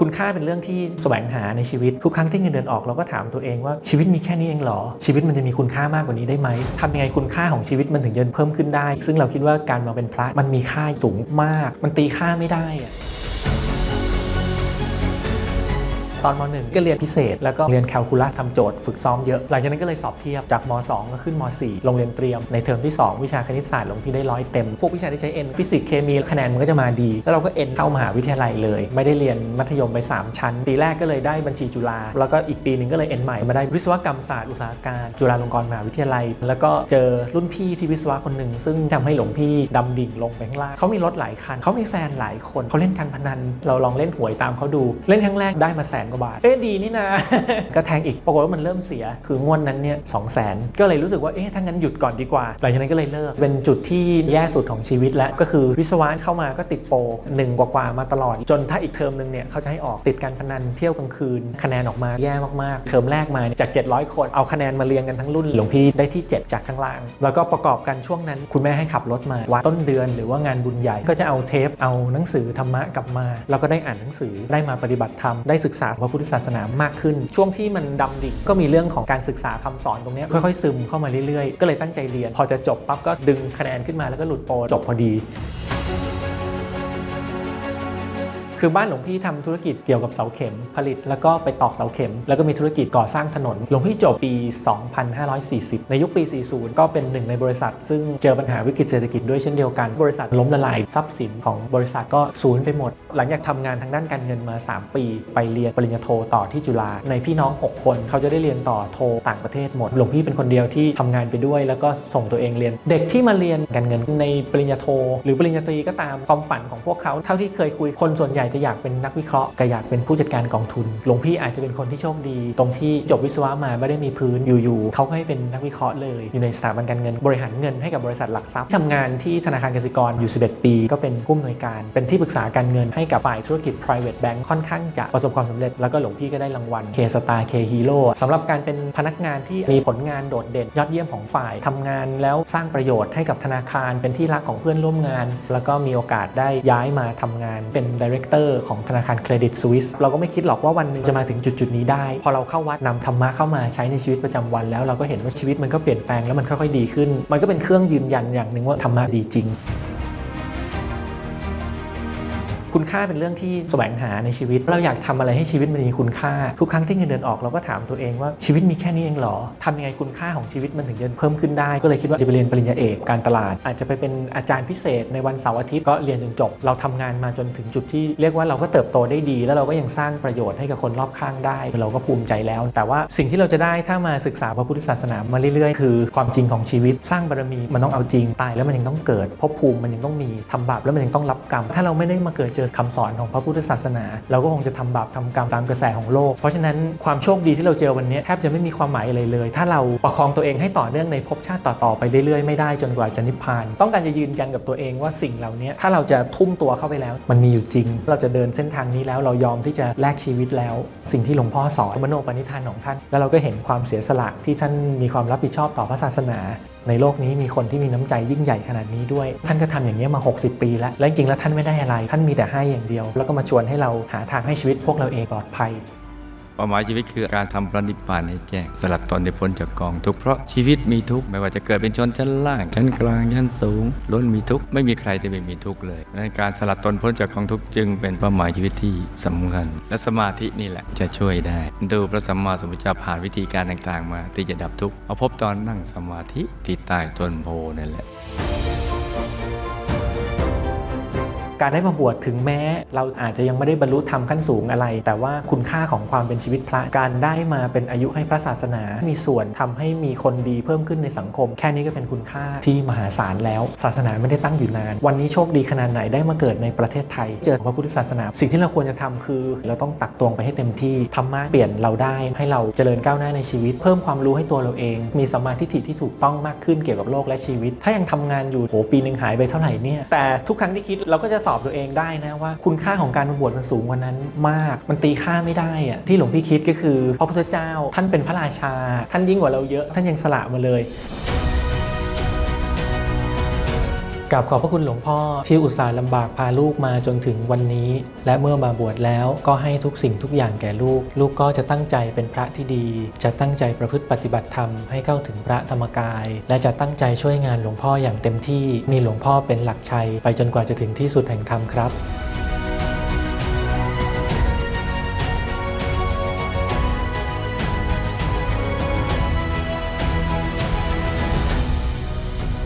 คุณค่าเป็นเรื่องที่แสวงหาในชีวิต ทุกครั้งที่เงินเดือนออกเราก็ถามตัวเองว่าชีวิตมีแค่นี้เองเหรอ ชีวิตมันจะมีคุณค่ามากกว่านี้ได้ไหมทำยังไงคุณค่าของชีวิตมันถึงจะเพิ่มขึ้นได้ ซึ่งเราคิดว่าการมาเป็นพระมันมีค่าสูงมาก มันตีค่าไม่ได้ ตอนม .1 ก็เรียนพิเศษ แล้วก็เรียนแคลคูลัสทำโจทย์ฝึกซ้อมเยอะ หลังจากนั้นก็เลยสอบเทียบจากม 2 ก็ขึ้นม 4 โรงเรียนเตรียมในเทอมที่ 2 วิชาคณิตศาสตร์ลงพี่ได้ร้อยเต็ม พวกวิชาที่ใช้เอ็นฟิสิกส์เคมีคะแนนมันก็จะมาดี แล้วเราก็เอ็นเข้ามหาวิทยาลัยเลย ไม่ได้เรียนมัธยมไป 3 ชั้น ปีแรกก็เลยได้บัญชีจุฬาแล้วก็อีกปีหนึ่งก็เลยเอ็นใหม่มาได้วิศวกรรมศาสตร์อุตสาหการจุฬาลงกรณ์มหาวิทยาลัย แล้วก็เจอรุ่นพี่ที่วิศวะคนหนึ่งซึ่งทำให้หลวงพี่ดำดิ่งลงไปข้างล่างเขามีรถหลายคันเขามีแฟนหลายคนเขาเล่นการพนัน เราลองเล่นหวยตามเขาดู เล่นครั้งแรกได้มาแสนกว่าบาท เอ๊ะดีนี่นะ ก็แทงอีก ปรากฏว่ามันเริ่มเสีย คืองวดนั้นเนี่ยสองแสนก็เลยรู้สึกว่า เอ๊ะถ้างั้นหยุดก่อนดีกว่า หลังจากนั้นก็เลยเลิก เป็นจุดที่แย่สุดของชีวิตแล้ว ก็คือวิศวะเข้ามาก็ติดโปรหนึ่งกว่าๆมาตลอด จนถ้าอีกเทอมหนึ่งเนี่ยเขาจะให้ออกติดการพนันเที่ยวกลางคืน คะแนนออกมาแย่มากๆ เทอมแรกมาจาก 700 คน เอาคะแนนมาเรียงกันทั้งรุ่น หลวงพี่ได้ที่ 7 จากข้างล่าง แล้วก็ประกอบกันช่วงนั้น คุณแม่ให้ขับรถมาวันต้นเดือนหรือว่างานบุญใหญ่ก็จะเอาเทปเอาหนังสือธรรมะกลับมา แล้วก็ได้อ่านหนังสือได้มาปฏิบัติธรรมได้ศึกษาพระพุทธศาสนามากขึ้น ช่วงที่มันดำดิ่งก็มีเรื่องของการศึกษาคำสอนตรงนี้ค่อยๆซึมเข้ามาเรื่อยๆ ก็เลยตั้งใจเรียน พอจะจบปั๊บก็ดึงคะแนนขึ้นมาแล้วก็หลุดโปรจบพอดี คือบ้านหลวงพี่ทำธุรกิจเกี่ยวกับเสาเข็มผลิต แล้วก็ไปตอกเสาเข็ม แล้วก็มีธุรกิจก่อสร้างถนน หลวงพี่จบปี 2540 ในยุคปี 40 ก็เป็นหนึ่งในบริษัท ซึ่งเจอปัญหาวิกฤตเศรษฐกิจด้วยเช่นเดียวกัน บริษัทล้มละลายทรัพย์สินของบริษัทก็สูญไปหมด หลังจากทำงานทางด้านการเงินมา 3 ปี ไปเรียนปริญญาโทต่อที่จุฬาในพี่น้อง 6 คน เขาจะได้เรียนต่อโทต่างประเทศหมด หลวงพี่เป็นคนเดียวที่ทำงานไปด้วย แล้วก็ส่งตัวเองเรียน เด็กที่มาเรียนการเงินในปริญญาโท หรือปริญญาตรีก็ตามความฝันของพวกเขาเท่าที่เคยคุยคนส่วนใหญ่จะอยากเป็นนักวิเคราะห์ก็อยากเป็นผู้จัดการกองทุน หลวงพี่อาจจะเป็นคนที่โชคดี ตรงที่จบวิศวะมาไม่ได้มีพื้นอยู่ๆเขาก็ให้เป็นนักวิเคราะห์เลย อยู่ในสถาบันการเงินบริหารเงินให้กับบริษัทหลักทรัพย์ทำงานที่ธนาคารกสิกรอยู่ 11 ปี ก็เป็นผู้อำนวยการ เป็นที่ปรึกษาการเงินให้กับฝ่ายธุรกิจ private bank ค่อนข้างจะประสบความสำเร็จ แล้วก็หลวงพี่ก็ได้รางวัล K Star K Hero สำหรับการเป็นพนักงานที่มีผลงานโดดเด่น ยอดเยี่ยมของฝ่ายทำงานแล้วสร้างประโยชน์ให้กับธนาคารเป็นที่รักของเพื่อนร่วมงาน แล้วก็มีโอกาสได้ย้ายมาทำงานเป็นดีเรคเตอร์ของธนาคารเครดิตสวิสเราก็ไม่คิดหรอกว่าวันหนึ่งจะมาถึงจุดจุดนี้ได้ พอเราเข้าวัดนำธรรมะเข้ามาใช้ในชีวิตประจำวันแล้วเราก็เห็นว่าชีวิตมันก็เปลี่ยนแปลงแล้วมันค่อยๆดีขึ้น มันก็เป็นเครื่องยืนยันอย่างหนึ่งว่าธรรมะดีจริง คุณค่าเป็นเรื่องที่แสวงหาในชีวิต เราอยากทำอะไรให้ชีวิตมันมีคุณค่า ทุกครั้งที่เงินเดือนออกเราก็ถามตัวเองว่าชีวิตมีแค่นี้เองหรอทำยังไงคุณค่าของชีวิตมันถึงจะเพิ่มขึ้นได้ ก็เลยคิดว่าจะไปเรียนปริญญาเอกการตลาด อาจจะไปเป็นอาจารย์พิเศษในวันเสาร์อาทิตย์ก็เรียนจนจบ เราทำงานมาจนถึงจุดที่เรียกว่าเราก็เติบโตได้ดี แล้วเราก็ยังสร้างประโยชน์ให้กับคนรอบข้างได้ เราก็ภูมิใจแล้ว แต่ว่าสิ่งที่เราจะได้ถ้ามาศึกษาพระพุทธศาสนามาเรื่อยๆ คือความจริงของชีวิตสร้างบารมีมันต้องเอาจริงตายแล้วมันยังต้องเกิดภพภูมิมันยังต้องมีทำบาปแล้วมันยังต้องรับกรรมถ้าเราไม่ได้มาเกิดเจอคำสอนของพระพุทธศาสนา เราก็คงจะทำบาปทำกรรมตามกระแสของโลก เพราะฉะนั้นความโชคดีที่เราเจอวันนี้แทบจะไม่มีความหมายอะไรเลย ถ้าเราประคองตัวเองให้ต่อเนื่องในภพชาติต่อๆไปเรื่อยๆไม่ได้จนกว่าจะนิพพาน ต้องการจะยืนยันกับตัวเองว่าสิ่งเหล่านี้ถ้าเราจะทุ่มตัวเข้าไปแล้ว มันมีอยู่จริง เราจะเดินเส้นทางนี้แล้วเรายอมที่จะแลกชีวิตแล้ว สิ่งที่หลวงพ่อสอนมโนปณิธานของท่าน แล้วเราก็เห็นความเสียสละที่ท่านมีความรับผิดชอบต่อพระศาสนา ในโลกนี้มีคนที่มีน้ำใจยิ่งใหญ่ขนาดนี้ด้วย ท่านก็ทำอย่างนี้มา 60 ปีแล้ว และจริงๆแล้วท่านไม่ได้อะไร ท่านมีแต่ให้อย่างเดียว แล้วก็มาชวนให้เราหาทางให้ชีวิตพวกเราเองปลอดภัย เป้าหมายชีวิตคือการทำพระนิพพานให้แจ้งสลัดตนในพ้นจากกองทุกข์เพราะชีวิตมีทุกข์ไม่ว่าจะเกิดเป็นชนชั้นล่างชั้นกลางชั้นสูงล้นมีทุกข์ไม่มีใครที่ไม่มีทุกข์เลยดังนั้นการสลัดตนพ้นจากกองทุกข์จึงเป็นเป้าหมายชีวิตที่สำคัญ และสมาธินี่แหละจะช่วยได้ ดูพระสัมมาสัมพุทธเจ้าผ่านวิธีการต่างๆ มาที่จะดับทุกข์เอาพบตอนนั่งสมาธิที่ใต้ต้นโพนั่นแหละ การได้มาบวชถึงแม้ เราอาจจะยังไม่ได้บรรลุธรรมขั้นสูงอะไร แต่ว่าคุณค่าของความเป็นชีวิตพระการได้มาเป็นอายุให้พระศาสนา มีส่วนทำให้มีคนดีเพิ่มขึ้นในสังคม แค่นี้ก็เป็นคุณค่าที่มหาศาลแล้ว ศาสนาไม่ได้ตั้งอยู่นาน วันนี้โชคดีขนาดไหนได้มาเกิดในประเทศไทย เจอพระพุทธศาสนา สิ่งที่เราควรจะทำคือ เราต้องตักตวงไปให้เต็มที่ธรรมะเปลี่ยนเราได้ให้เราเจริญก้าวหน้าในชีวิต เพิ่มความรู้ให้ตัวเราเอง มีสัมมาทิฏฐิที่ถูกต้องมากขึ้นเกี่ยวกับโลกและชีวิต ถ้ายังทำงานอยู่โหปีหนึ่งหายไปเท่าไหร่เนี่ยแต่ทุกครั้งที่คิดเราก็จะตอบตัวเองได้นะว่า คุณค่าของการบวชมันสูงกว่านั้นมาก มันตีค่าไม่ได้อะที่หลวงพี่คิดก็คือพระพุทธเจ้าท่านเป็นพระราชา ท่านยิ่งกว่าเราเยอะ ท่านยังสละมาเลย กราบขอบพระคุณหลวงพ่อที่อุตส่าห์ลำบากพาลูกมาจนถึงวันนี้ และเมื่อมาบวชแล้วก็ให้ทุกสิ่งทุกอย่างแก่ลูก ลูกก็จะตั้งใจเป็นพระที่ดี จะตั้งใจประพฤติปฏิบัติธรรมให้เข้าถึงพระธรรมกาย และจะตั้งใจช่วยงานหลวงพ่ออย่างเต็มที่ มีหลวงพ่อเป็นหลักชัย ไปจนกว่าจะถึงที่สุดแห่งธรรมครับ